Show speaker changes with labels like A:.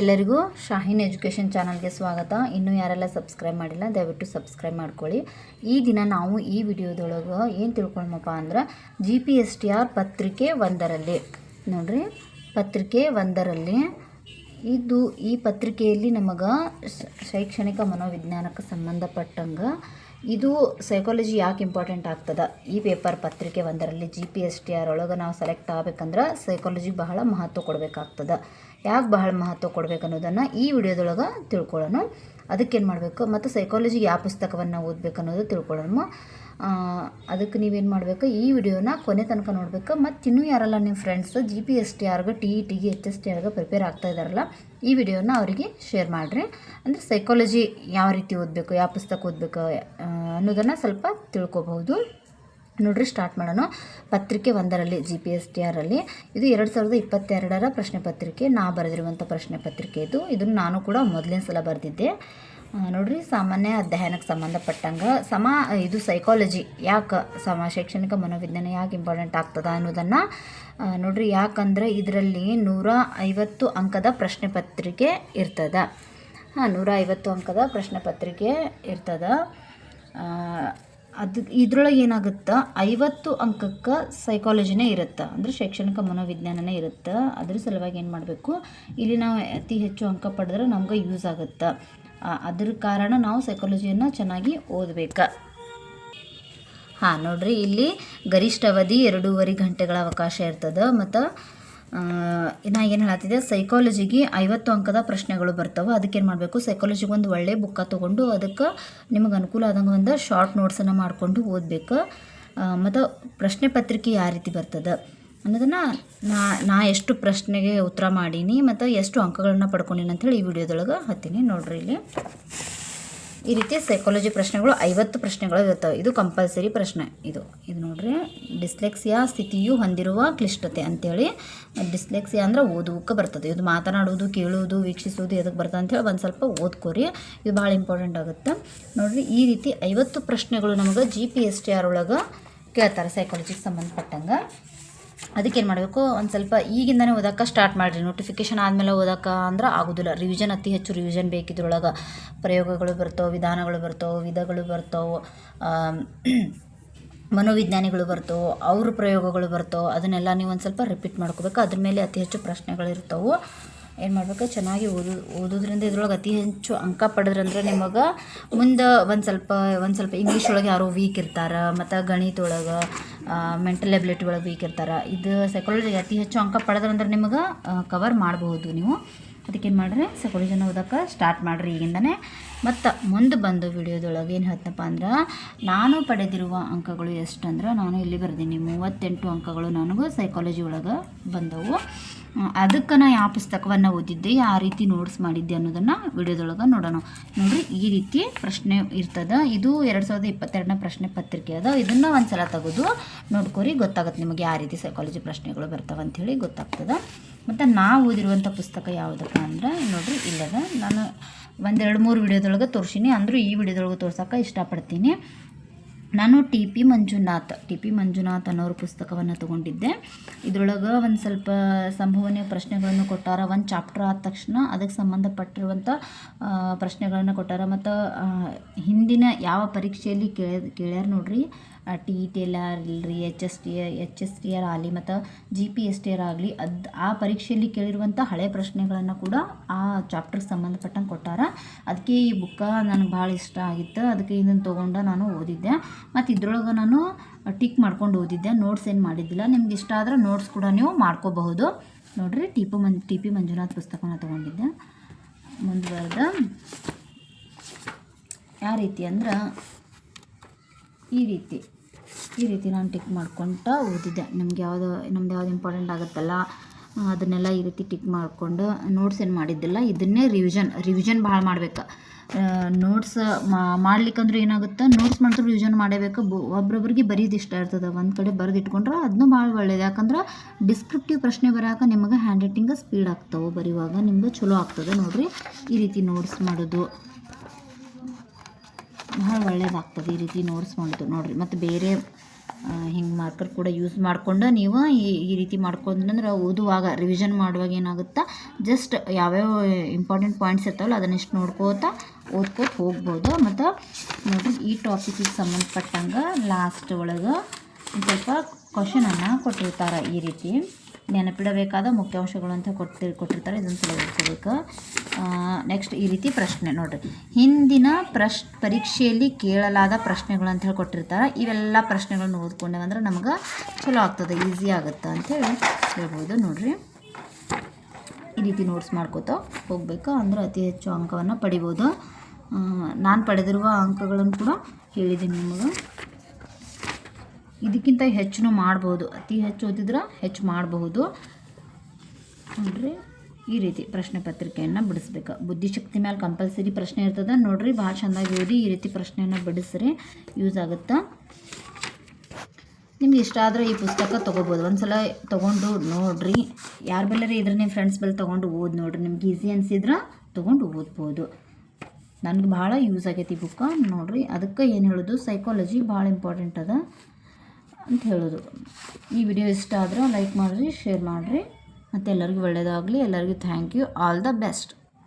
A: ಎಲ್ಲರಿಗೂ ಶಾಹೀನ್ ಎಜುಕೇಷನ್ ಚಾನಲ್ಗೆ ಸ್ವಾಗತ. ಇನ್ನೂ ಯಾರೆಲ್ಲ ಸಬ್ಸ್ಕ್ರೈಬ್ ಮಾಡಿಲ್ಲ, ದಯವಿಟ್ಟು ಸಬ್ಸ್ಕ್ರೈಬ್ ಮಾಡ್ಕೊಳ್ಳಿ. ಈ ದಿನ ನಾವು ಈ ವಿಡಿಯೋದೊಳಗೆ ಏನು ತಿಳ್ಕೊಳಮಪ್ಪ ಅಂದ್ರೆ G P S T R ಪತ್ರಿಕೆ ಒಂದರಲ್ಲಿ. ನೋಡ್ರಿ, ಪತ್ರಿಕೆ ಒಂದರಲ್ಲಿ ಇದು ಈ ಪತ್ರಿಕೆಯಲ್ಲಿ ನಮಗೆ ಶೈಕ್ಷಣಿಕ ಮನೋವಿಜ್ಞಾನಕ್ಕೆ ಸಂಬಂಧಪಟ್ಟಂಗೆ ಇದು ಸೈಕಾಲಜಿ ಯಾಕೆ ಇಂಪಾರ್ಟೆಂಟ್ ಆಗ್ತದ? ಈ ಪೇಪರ್ ಪತ್ರಿಕೆ ಒಂದರಲ್ಲಿ G P S T R ಒಳಗೆ ನಾವು ಸೆಲೆಕ್ಟ್ ಆಗ್ಬೇಕಂದ್ರೆ ಸೈಕಾಲಜಿ ಬಹಳ ಮಹತ್ವ ಕೊಡಬೇಕಾಗ್ತದ. ಯಾಕೆ ಬಹಳ ಮಹತ್ವ ಕೊಡ್ಬೇಕು ಅನ್ನೋದನ್ನು ಈ ವಿಡಿಯೋದೊಳಗೆ ತಿಳ್ಕೊಳ್ಳೋಣ. ಅದಕ್ಕೇನು ಮಾಡಬೇಕು? ಮತ್ತು ಸೈಕಾಲಜಿಗೆ ಯಾವ ಪುಸ್ತಕವನ್ನು ಓದಬೇಕು ಅನ್ನೋದು ತಿಳ್ಕೊಳ್ಳೋಣ. ಅದಕ್ಕೆ ನೀವೇನು ಮಾಡಬೇಕು? ಈ ವಿಡಿಯೋನ ಕೊನೆ ತನಕ ನೋಡಬೇಕು. ಮತ್ತು ಇನ್ನೂ ಯಾರಲ್ಲ ನಿಮ್ಮ friends G P S T ಆರ್ಗೆ T E ಟಿಗೆ ಎಚ್ ಎಸ್ ಟಿ ಆರ್ಗೆ ಪ್ರಿಪೇರ್ ಆಗ್ತಾ ಇದ್ದಾರಲ್ಲ ಈ ವಿಡಿಯೋನ ಅವರಿಗೆ ಶೇರ್ ಮಾಡಿರಿ. ಅಂದರೆ ಸೈಕಾಲಜಿ ಯಾವ ರೀತಿ ಓದಬೇಕು, ಯಾವ ಪುಸ್ತಕ ಓದಬೇಕು ಅನ್ನೋದನ್ನು ಸ್ವಲ್ಪ ತಿಳ್ಕೊಬಹುದು. ನೋಡ್ರಿ ಸ್ಟಾರ್ಟ್ ಮಾಡೋಣ. ಪತ್ರಿಕೆ ಒಂದರಲ್ಲಿ ಜಿ ಪಿ ಎಸ್ ಟಿ ಆರಲ್ಲಿ ಇದು ಎರಡು ಸಾವಿರದ ಇಪ್ಪತ್ತೆರಡರ ಪ್ರಶ್ನೆ ಪತ್ರಿಕೆ. ನಾ ಬರೆದಿರುವಂಥ ಪ್ರಶ್ನೆ ಪತ್ರಿಕೆ ಇದು. ಇದನ್ನು ನಾನು ಕೂಡ ಮೊದಲನೇ ಸಲ ಬರೆದಿದ್ದೆ. ನೋಡ್ರಿ, ಸಾಮಾನ್ಯ ಅಧ್ಯಯನಕ್ಕೆ ಸಂಬಂಧಪಟ್ಟಂಗೆ ಸಮ, ಇದು ಸೈಕಾಲಜಿ ಯಾಕೆ ಸಮ ಶೈಕ್ಷಣಿಕ ಮನೋವಿಜ್ಞಾನ ಯಾಕೆ ಇಂಪಾರ್ಟೆಂಟ್ ಆಗ್ತದ ಅನ್ನೋದನ್ನು ನೋಡ್ರಿ, ಯಾಕಂದ್ರೆ ಇದರಲ್ಲಿ ನೂರ ಐವತ್ತು ಅಂಕದ ಪ್ರಶ್ನೆ ಪತ್ರಿಕೆ ಇರ್ತದ. ಹಾಂ, ನೂರ ಐವತ್ತು ಅಂಕದ ಪ್ರಶ್ನೆ ಪತ್ರಿಕೆ ಇರ್ತದ. ಅದು ಇದ್ರೊಳಗೆ ಏನಾಗುತ್ತೆ? ಐವತ್ತು ಅಂಕಕ್ಕೆ ಸೈಕಾಲಜಿನೇ ಇರುತ್ತೆ. ಅಂದರೆ ಶೈಕ್ಷಣಿಕ ಮನೋವಿಜ್ಞಾನನೇ ಇರುತ್ತೆ. ಅದ್ರ ಸಲುವಾಗಿ ಏನು ಮಾಡಬೇಕು? ಇಲ್ಲಿ ನಾವು ಅತಿ ಹೆಚ್ಚು ಅಂಕ ಪಡೆದ್ರೆ ನಮ್ಗೆ ಯೂಸ್ ಆಗುತ್ತೆ. ಅದ್ರ ಕಾರಣ ನಾವು ಸೈಕಾಲಜಿಯನ್ನು ಚೆನ್ನಾಗಿ ಓದಬೇಕು. ಹಾಂ, ನೋಡ್ರಿ, ಇಲ್ಲಿ ಗರಿಷ್ಠ ಅವಧಿ ಎರಡೂವರೆ ಗಂಟೆಗಳ ಅವಕಾಶ ಇರ್ತದೆ, ಮತ್ತು ನಾ ಏನು ಹೇಳತ್ತಿದ್ದೆ ಸೈಕಾಲಜಿಗೆ ಐವತ್ತು ಅಂಕದ ಪ್ರಶ್ನೆಗಳು ಬರ್ತವೆ, ಅದಕ್ಕೆ ಏನು ಮಾಡಬೇಕು ಸೈಕಾಲಜಿಗೆ ಒಂದು ಒಳ್ಳೆ ಬುಕ್ಕ ತೊಗೊಂಡು ಅದಕ್ಕೆ ನಿಮಗೆ ಅನುಕೂಲ ಆದಂಗೆ ಒಂದು ಶಾರ್ಟ್ ನೋಟ್ಸನ್ನು ಮಾಡಿಕೊಂಡು ಓದಬೇಕು. ಮತ್ತು ಪ್ರಶ್ನೆ ಪತ್ರಿಕೆ ಯಾವ ರೀತಿ ಬರ್ತದೆ? ಅನ್ನೋದನ್ನು ನಾ ನಾ ಎಷ್ಟು ಪ್ರಶ್ನೆಗೆ ಉತ್ತರ ಮಾಡೀನಿ ಮತ್ತು ಎಷ್ಟು ಅಂಕಗಳನ್ನ ಪಡ್ಕೊಂಡೀನಿ ಅಂಥೇಳಿ ಈ ವಿಡಿಯೋದೊಳಗೆ ಹತ್ತೀನಿ ನೋಡ್ರಿ ಇಲ್ಲಿ. ಈ ರೀತಿ ಸೈಕಾಲಜಿ ಪ್ರಶ್ನೆಗಳು ಐವತ್ತು ಪ್ರಶ್ನೆಗಳು ಇರ್ತವೆ. ಇದು ಕಂಪಲ್ಸರಿ ಪ್ರಶ್ನೆ ಇದು. ಇದು ನೋಡ್ರಿ. ಡಿಸ್ಲೆಕ್ಸಿಯಾ ಸ್ಥಿತಿಯು ಹೊಂದಿರುವ ಕ್ಲಿಷ್ಟತೆ ಅಂತೇಳಿ. ಡಿಸ್ಲೆಕ್ಸಿಯಾ ಅಂದ್ರೆ ಓದುವಕ್ಕೆ ಬರ್ತದೆ. ಇದು ಮಾತನಾಡುವುದು, ಕೇಳುವುದು, ವೀಕ್ಷಿಸುವುದು ಎದಕ್ಕೆ ಬರ್ತದೆ ಅಂತೇಳಿ ಒಂದು ಸ್ವಲ್ಪ ಓದ್ಕೋರಿ. ಇದು ಭಾಳ ಇಂಪಾರ್ಟೆಂಟ್ ಆಗುತ್ತೆ. ನೋಡ್ರಿ, ಈ ರೀತಿ ಐವತ್ತು ಪ್ರಶ್ನೆಗಳು ನಮಗೆ G P S T R ಒಳಗೆ ಕೇಳ್ತಾರೆ ಸೈಕಾಲಜಿಗೆ ಸಂಬಂಧಪಟ್ಟಂಗೆ. ಅದಕ್ಕೇನು ಮಾಡಬೇಕು? ಒಂದು ಸ್ವಲ್ಪ ಈಗಿಂದನೇ ಓದೋಕೆ ಸ್ಟಾರ್ಟ್ ಮಾಡಿರಿ. ನೋಟಿಫಿಕೇಷನ್ ಆದಮೇಲೆ ಓದೋಕೆ ಅಂದ್ರೆ ಆಗೋದಿಲ್ಲ. ರಿವಿಷನ್ ಅತಿ ಹೆಚ್ಚು ರಿವಿಷನ್ ಬೇಕಿದ್ರೊಳಗೆ ಪ್ರಯೋಗಗಳು ಬರ್ತಾವೆ, ವಿಧಾನಗಳು ಬರ್ತಾವೆ, ವಿಧಗಳು ಬರ್ತಾವೆ ಮನೋವಿಜ್ಞಾನಿಗಳು ಬರ್ತವೆ, ಅವ್ರ ಪ್ರಯೋಗಗಳು ಬರ್ತವೆ, ಅದನ್ನೆಲ್ಲ ನೀವು ಒಂದು ಸ್ವಲ್ಪ ರಿಪೀಟ್ ಮಾಡ್ಕೋಬೇಕು. ಅದ್ರ ಮೇಲೆ ಅತಿ ಹೆಚ್ಚು ಪ್ರಶ್ನೆಗಳಿರ್ತಾವೆ. ಏನು ಮಾಡ್ಬೇಕು? ಚೆನ್ನಾಗಿ ಓದು, ಓದೋದ್ರಿಂದ ಇದ್ರೊಳಗೆ ಅತಿ ಹೆಚ್ಚು ಅಂಕ ಪಡೆದ್ರಂದ್ರೆ ನಿಮಗೆ ಮುಂದೆ ಒಂದು ಸ್ವಲ್ಪ ಒಂದು ಸ್ವಲ್ಪ ಇಂಗ್ಲೀಷ್ ಒಳಗೆ ಯಾರೋ ವೀಕ್ ಇರ್ತಾರೆ, ಮತ್ತು ಗಣಿತ ಒಳಗೆ ಮೆಂಟಲ್ ಎಬಿಲಿಟಿ ಒಳಗೆ ವೀಕ್ ಇರ್ತಾರೆ, ಇದು ಸೈಕಾಲಜಿ ಅತಿ ಹೆಚ್ಚು ಅಂಕ ಪಡೆದ್ರಂದ್ರೆ ನಿಮಗೆ ಕವರ್ ಮಾಡಬಹುದು ನೀವು. ಅದಕ್ಕೇನು ಮಾಡ್ರಿ? ಸೈಕಾಲಜಿನ ಓದೋಕೆ ಸ್ಟಾರ್ಟ್ ಮಾಡಿರಿ ಈಗಿಂದನೇ. ಮತ್ತು ಮುಂದೆ ಬಂದು ವಿಡಿಯೋದೊಳಗೆ ಏನು ಹೇಳ್ತಪ್ಪ ಅಂದ್ರೆ, ನಾನು ಪಡೆದಿರುವ ಅಂಕಗಳು ಎಷ್ಟಂದ್ರೆ, ನಾನು ಇಲ್ಲಿ ಬರ್ದೀನಿ, ಮೂವತ್ತೆಂಟು ಅಂಕಗಳು ನನಗೂ ಸೈಕಾಲಜಿ ಒಳಗೆ ಬಂದವು. ಅದಕ್ಕೆ ನಾ ಯಾವ ಪುಸ್ತಕವನ್ನು ಓದಿದ್ದೆ, ಯಾವ ರೀತಿ ನೋಟ್ಸ್ ಮಾಡಿದ್ದೆ ಅನ್ನೋದನ್ನು ವಿಡಿಯೋದೊಳಗೆ ನೋಡೋಣ. ನೋಡಿರಿ, ಈ ರೀತಿ ಪ್ರಶ್ನೆ ಇರ್ತದ. ಇದು ಎರಡು ಸಾವಿರದ ಇಪ್ಪತ್ತೆರಡನೇ ಪ್ರಶ್ನೆ ಪತ್ರಿಕೆ ಅದ. ಇದನ್ನು ಒಂದು ಸಲ ತೆಗೆದು. ನೋಡ್ಕೊರಿ, ಗೊತ್ತಾಗುತ್ತೆ ನಿಮಗೆ ಯಾವ ರೀತಿ ಸೈಕಾಲಜಿ ಪ್ರಶ್ನೆಗಳು ಬರ್ತಾವೆ ಅಂಥೇಳಿ ಗೊತ್ತಾಗ್ತದೆ. ಮತ್ತು ನಾ ಓದಿರುವಂಥ ಪುಸ್ತಕ ಯಾವುದಪ್ಪ ಅಂದ್ರೆ, ನೋಡಿರಿ, ಇಲ್ಲದ. ನಾನು ಒಂದೆರಡು ಮೂರು ವಿಡಿಯೋದೊಳಗೆ ತೋರಿಸೀನಿ. ಅಂದರೂ ಈ ವಿಡಿಯೋದೊಳಗೆ ತೋರ್ಸೋಕೆ ಇಷ್ಟಪಡ್ತೀನಿ. ನಾನು T P Manjunath, T P Manjunath ಅನ್ನೋರ ಪುಸ್ತಕವನ್ನು ತೊಗೊಂಡಿದ್ದೆ. ಇದರೊಳಗೆ ಒಂದು ಸ್ವಲ್ಪ ಸಂಭವನೀಯ ಪ್ರಶ್ನೆಗಳನ್ನು ಕೊಟ್ಟಾರ, ಒಂದು ಚಾಪ್ಟರ್ ಆದ ತಕ್ಷಣ ಅದಕ್ಕೆ ಸಂಬಂಧಪಟ್ಟಿರುವಂಥ ಪ್ರಶ್ನೆಗಳನ್ನು ಕೊಟ್ಟಾರ. ಮತ್ತು ಹಿಂದಿನ ಯಾವ ಪರೀಕ್ಷೆಯಲ್ಲಿ ಕೇಳ, ಕೇಳ್ಯಾರ ನೋಡ್ರಿ. T E T H S T H S T R ಆಗಲಿ, ಮತ್ತು G P S T R ಆಗಲಿ, ಅದು ಆ ಪರೀಕ್ಷೆಯಲ್ಲಿ ಕೇಳಿರುವಂಥ ಹಳೆ ಪ್ರಶ್ನೆಗಳನ್ನು ಕೂಡ ಆ ಚಾಪ್ಟರ್ಗೆ ಸಂಬಂಧಪಟ್ಟಂಗೆ ಕೊಟ್ಟಾರ. ಅದಕ್ಕೆ ಈ ಬುಕ್ಕ ನನಗೆ ಭಾಳ ಇಷ್ಟ ಆಗಿತ್ತು ಅದಕ್ಕೆ ಇದನ್ನು ತೊಗೊಂಡು ನಾನು ಓದಿದ್ದೆ. ಮತ್ತು ಇದ್ರೊಳಗೆ ನಾನು ಟಿಕ್ ಮಾಡ್ಕೊಂಡು ಓದಿದ್ದೆ ನೋಟ್ಸ್ ಏನು ಮಾಡಿದ್ದಿಲ್ಲ. ನಿಮ್ಗೆ ಇಷ್ಟ ಆದ್ರೆ ನೋಟ್ಸ್ ಕೂಡ ನೀವು ಮಾಡ್ಕೋಬಹುದು. ನೋಡಿರಿ ಟಿಪು ಮಂಜ್ ಟಿ ಪಿ ಮಂಜುನಾಥ್ ಪುಸ್ತಕನ ತೊಗೊಂಡಿದ್ದೆ. ಮುಂದುವರೆದ ಯಾವ ರೀತಿ ಅಂದ್ರೆ ಈ ರೀತಿ. ಈ ರೀತಿ ನಾನು ಟಿಕ್ ಮಾಡ್ಕೊತ ಓದಿದ್ದೆ ನಮ್ಗೆ ಯಾವುದು, ನಮ್ದು ಯಾವ್ದು ಇಂಪಾರ್ಟೆಂಟ್ ಆಗುತ್ತಲ್ಲ, ಅದನ್ನೆಲ್ಲ ಈ ರೀತಿ ಟಿಕ್ ಮಾಡಿಕೊಂಡು ನೋಟ್ಸ್ ಏನು ಮಾಡಿದ್ದಿಲ್ಲ, ಇದನ್ನೇ ರಿವಿಷನ್ ರಿವಿಷನ್ ಭಾಳ ಮಾಡ್ಬೇಕು. ನೋಟ್ಸ್ ಮಾಡ್ಲಿಕ್ಕಂದ್ರೆ ಏನಾಗುತ್ತೆ ನೋಟ್ಸ್ ಮಾಡಿದ್ರೆ ರಿವಿಷನ್ ಮಾಡಬೇಕು. ಒಬ್ರೊಬ್ರಿಗೆ ಬರೀದು ಇಷ್ಟ ಇರ್ತದೆ. ಒಂದು ಕಡೆ ಬರೆದಿಟ್ಕೊಂಡ್ರೆ ಅದನ್ನೂ ಭಾಳ ಒಳ್ಳೇದು. ಯಾಕಂದ್ರೆ ಡಿಸ್ಕ್ರಿಪ್ಟಿವ್ ಪ್ರಶ್ನೆ ಬರೋಕೆ ನಿಮಗೆ ಹ್ಯಾಂಡ್ ರೈಟಿಂಗ್ ಸ್ಪೀಡ್ ಆಗ್ತಾವೆ. ಬರೆಯುವಾಗ ನಿಮ್ಗೆ ಚಲೋ ಆಗ್ತದೆ ನೋಡಿರಿ. ಈ ರೀತಿ ನೋಟ್ಸ್ ಮಾಡೋದು. ಭಾಳ ಒಳ್ಳೇದಾಗ್ತದೆ ಈ ರೀತಿ ನೋಟ್ಸ್ ಮಾಡೋದು ನೋಡಿರಿ. ಮತ್ತು ಬೇರೆ ಹಿಂಗೆ ಮಾರ್ಕರ್ ಕೂಡ ಯೂಸ್ ಮಾಡಿಕೊಂಡು ನೀವು ಈ ರೀತಿ ಮಾಡ್ಕೊಂಡ್ರೆ ಓದುವಾಗ ರಿವಿಷನ್ ಮಾಡುವಾಗ ಏನಾಗುತ್ತಾ ಜಸ್ಟ್ ಯಾವ್ಯಾವ ಇಂಪಾರ್ಟೆಂಟ್ ಪಾಯಿಂಟ್ಸ್ ಇರ್ತಾವಲ್ಲ ಅದನ್ನಿಷ್ಟು ನೋಡ್ಕೋತಾ ಓದ್ಕೋತ ಹೋಗ್ಬೋದು. ಮತ್ತು ನೋಡಿರಿ, ಈ ಟಾಪಿಕಿಗೆ ಸಂಬಂಧಪಟ್ಟಂಗೆ ಲಾಸ್ಟ್ ಒಳಗೆ ಸ್ವಲ್ಪ ಕ್ವಶನನ್ನು ಕೊಟ್ಟಿರ್ತಾರೆ ಈ ರೀತಿ. ನೆನಪಿಡಬೇಕಾದ ಮುಖ್ಯಾಂಶಗಳು ಅಂತ ಕೊಟ್ಟಿ ಕೊಟ್ಟಿರ್ತಾರೆ, ಇದನ್ನು ಓದ್ಕೋಬೇಕು ನೆಕ್ಸ್ಟ್ ಈ ರೀತಿ ಪ್ರಶ್ನೆ ನೋಡಿರಿ. ಹಿಂದಿನ ಪ್ರಶ್, ಪರೀಕ್ಷೆಯಲ್ಲಿ ಕೇಳಲಾದ ಪ್ರಶ್ನೆಗಳು ಅಂತ ಹೇಳಿ ಕೊಟ್ಟಿರ್ತಾರೆ. ಇವೆಲ್ಲ ಪ್ರಶ್ನೆಗಳನ್ನು ಓದ್ಕೊಂಡೇವಂದ್ರೆ ನಮ್ಗೆ ಚಲೋ ಆಗ್ತದೆ ಈಸಿ ಆಗುತ್ತೆ ಅಂಥೇಳಿ ಹೇಳ್ಬೋದು ನೋಡಿರಿ. ಈ ರೀತಿ ನೋಟ್ಸ್ ಮಾಡ್ಕೋತಾ ಹೋಗ್ಬೇಕು. ಅಂದರೆ ಅತಿ ಹೆಚ್ಚು ಅಂಕವನ್ನು ಪಡಿಬೋದು. ನಾನು ಪಡೆದಿರುವ ಅಂಕಗಳನ್ನು ಕೂಡ ಹೇಳಿದ್ದೀನಿ ನಿಮಗೆ. ಇದಕ್ಕಿಂತ ಹೆಚ್ಚು ಮಾಡ್ಬೋದು. ಅತಿ ಹೆಚ್ಚು ಓದಿದ್ರೆ ಹೆಚ್ಚು ಮಾಡಬಹುದು. ನೋಡ್ರಿ, ಈ ರೀತಿ ಪ್ರಶ್ನೆ ಪತ್ರಿಕೆಯನ್ನು ಬಿಡಿಸ್ಬೇಕು. ಬುದ್ಧಿಶಕ್ತಿ ಮೇಲೆ ಕಂಪಲ್ಸರಿ ಪ್ರಶ್ನೆ ಇರ್ತದೆ. ನೋಡ್ರಿ, ಭಾಳ ಚೆನ್ನಾಗಿ ಓದಿ ಈ ರೀತಿ ಪ್ರಶ್ನೆಯನ್ನು ಬಿಡಿಸ್ರಿ. ಯೂಸ್ ಆಗುತ್ತೆ? ನಿಮ್ಗೆ ಇಷ್ಟ ಆದರೆ ಈ ಪುಸ್ತಕ ತೊಗೋಬೋದು. ಒಂದ್ಸಲ ತೊಗೊಂಡು ನೋಡ್ರಿ. ಯಾರ ಬೆಲ್ಲರೆ ಇದ್ರೆ ನಿಮ್ಮ ಫ್ರೆಂಡ್ಸ್ ಬೆಲ್ಲ ತೊಗೊಂಡು ಓದಿ ನೋಡ್ರಿ. ನಿಮ್ಗೆ ಈಸಿ ಅನಿಸಿದ್ರೆ ತೊಗೊಂಡು ಓದ್ಬೋದು. ನನಗೆ ಭಾಳ ಯೂಸ್ ಆಗೈತಿ ಈ ಬುಕ್ಕ ನೋಡ್ರಿ, ಅದಕ್ಕೆ ಏನು ಹೇಳೋದು? ಸೈಕಾಲಜಿ ಭಾಳ ಇಂಪಾರ್ಟೆಂಟ್ ಅದ. ಅಂತ ಹೇಳೋದು. ಈ ವಿಡಿಯೋ ಇಷ್ಟ ಆದರೆ ಲೈಕ್ ಮಾಡಿರಿ, ಶೇರ್ ಮಾಡಿರಿ. ಮತ್ತು ಎಲ್ಲರಿಗೂ ಒಳ್ಳೆಯದಾಗಲಿ ಎಲ್ಲರಿಗೂ thank you all the best